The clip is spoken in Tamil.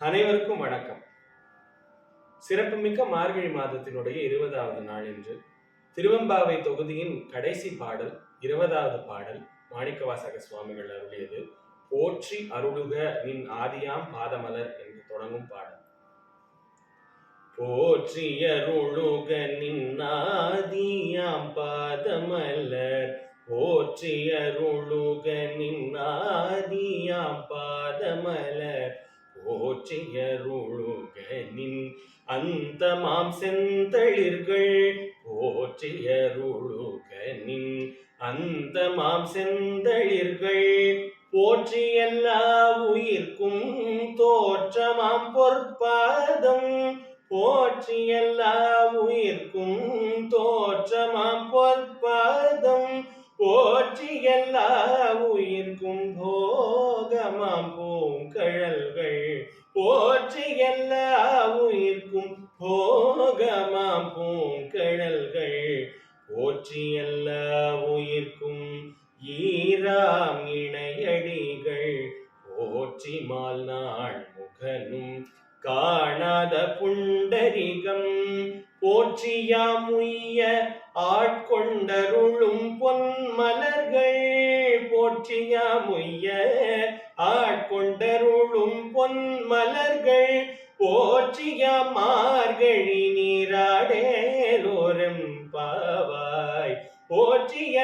அனைவருக்கும் வணக்கம். சிறப்புமிக்க மார்கழி மாதத்தினுடைய இருபதாவது நாள் என்று திருவம்பாவை தொகுதியின் கடைசி பாடல் இருபதாவது பாடல் மாணிக்கவாசக சுவாமிகள் அருளியது போற்றி அருளுக நின் ஆதியாம் பாதமலர் என்று தொடங்கும் பாடல். போற்றி அருளுக நின் ஆதியாம் பாதமலர் போற்றி அருளுக நின் ஆதியாம் பாதமலர் போற்றியருளுக நின் அந்தமாம் செந்தளிர்கள் போற்றியருளுக நின் அந்தமாம் செந்தளிர்கள் போற்றி எல்லா உயிர்க்கும் தோற்றமாம் பொற்பாதம் போற்றி எல்லா உயிர்க்கும் தோற்றமாம் பொற் போற்றி எல்லா உயிர்க்கும் போகமாம் பூங்கடல்கள். போற்றி எல்லா உயிர்க்கும் ஈராம் இணையடிகள். போற்றி மால் நாள் முகனும் காணாத புண்டரிகம். போற்றியாம் உய்ய ஆட்கொண்டருளும் பொன்மலர்கள். போற்றியாம் உய்ய ஆட்கொண்டருள் போடும் பொன்மலர்கள் போற்றிய மார்கழி நீராடேலோரம் பாவாய். போற்றிய